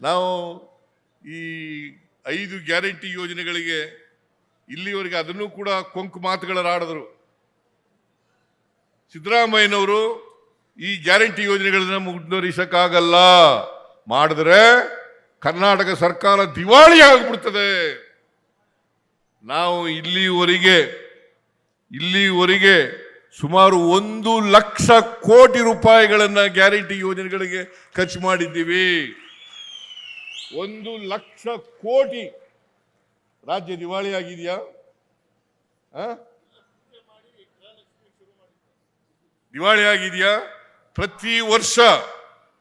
ನಾವು ಈ ಐದು ಗ್ಯಾರಂಟಿ ಯೋಜನೆಗಳಿಗೆ ಇಲ್ಲಿವರೆಗೆ ಅದನ್ನು ಕೂಡ ಕೊಂಕು ಮಾತುಗಳಾಡಿದ್ರು. ಸಿದ್ದರಾಮಯ್ಯನವರು ಈ ಗ್ಯಾರಂಟಿ ಯೋಜನೆಗಳನ್ನ ಮುಂದುವರಿಸಕ್ಕಾಗಲ್ಲ ಮಾಡಿದ್ರೆ ಕರ್ನಾಟಕ ಸರ್ಕಾರ ದಿವಾಳಿ ಆಗಿಬಿಡ್ತದೆ. ನಾವು ಇಲ್ಲಿವರೆಗೆ ಇಲ್ಲಿವರೆಗೆ ಸುಮಾರು ಒಂದು ಲಕ್ಷ ಕೋಟಿ ರೂಪಾಯಿಗಳನ್ನು ಗ್ಯಾರಂಟಿ ಯೋಜನೆಗಳಿಗೆ ಖರ್ಚು ಮಾಡಿದ್ದೀವಿ. ಒಂದು ಲಕ್ಷ ಕೋಟಿ ರಾಜ್ಯ ದಿವಾಳಿ ಆಗಿದೆಯಾ? ದಿವಾಳಿ ಆಗಿದೆಯಾ? ಪ್ರತಿ ವರ್ಷ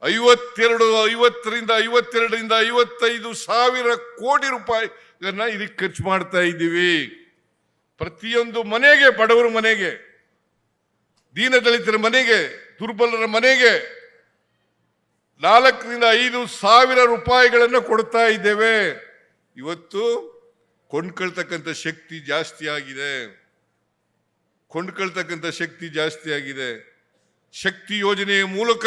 ಐವತ್ತೆರಡು, ಐವತ್ತರಿಂದ ಐವತ್ತೆರಡರಿಂದ ಐವತ್ತೈದು ಸಾವಿರ ಕೋಟಿ ರೂಪಾಯಿಗಳನ್ನ ಇದಕ್ಕೆ ಖರ್ಚು ಮಾಡ್ತಾ ಇದ್ದೀವಿ. ಪ್ರತಿಯೊಂದು ಮನೆಗೆ, ಬಡವರ ಮನೆಗೆ, ದೀನದಲಿತರ ಮನೆಗೆ, ದುರ್ಬಲರ ಮನೆಗೆ ನಾಲ್ಕರಿಂದ ಐದು ಸಾವಿರ ರೂಪಾಯಿಗಳನ್ನು ಕೊಡ್ತಾ ಇದ್ದೇವೆ. ಇವತ್ತು ಕೊಂಡ್ಕೊಳ್ತಕ್ಕಂಥ ಶಕ್ತಿ ಜಾಸ್ತಿ ಆಗಿದೆ. ಕೊಂಡ್ಕೊಳ್ತಕ್ಕಂಥ ಶಕ್ತಿ ಜಾಸ್ತಿ ಆಗಿದೆ. ಶಕ್ತಿ ಯೋಜನೆಯ ಮೂಲಕ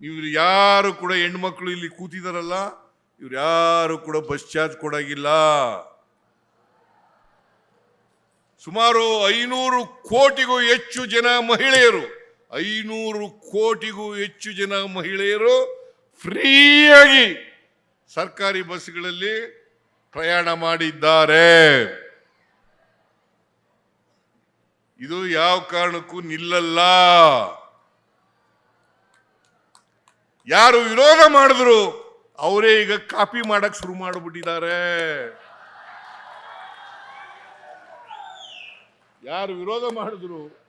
ಇವರು ಯಾರು ಕೂಡ ಹೆಣ್ಮಕ್ಳು ಇಲ್ಲಿ ಕೂತಿದಾರಲ್ಲ, ಇವ್ರು ಯಾರು ಕೂಡ ಬಸ್ ಚಾರ್ಜ್ ಕೊಡಾಗಿಲ್ಲ. ಸುಮಾರು ಐನೂರು ಕೋಟಿಗೂ ಹೆಚ್ಚು ಜನ ಮಹಿಳೆಯರು ಐನೂರು ಕೋಟಿಗೂ ಹೆಚ್ಚು ಜನ ಮಹಿಳೆಯರು ಫ್ರೀಯಾಗಿ ಸರ್ಕಾರಿ ಬಸ್ಗಳಲ್ಲಿ ಪ್ರಯಾಣ ಮಾಡಿದ್ದಾರೆ. ಇದು ಯಾವ ಕಾರಣಕ್ಕೂ ನಿಲ್ಲಲ್ಲ. ಯಾರು ವಿರೋಧ ಮಾಡಿದ್ರು ಅವರೇ ಈಗ ಕಾಪಿ ಮಾಡಕ್ ಶುರು ಮಾಡಿಬಿಟ್ಟಿದ್ದಾರೆ. ಯಾರು ವಿರೋಧ ಮಾಡಿದ್ರು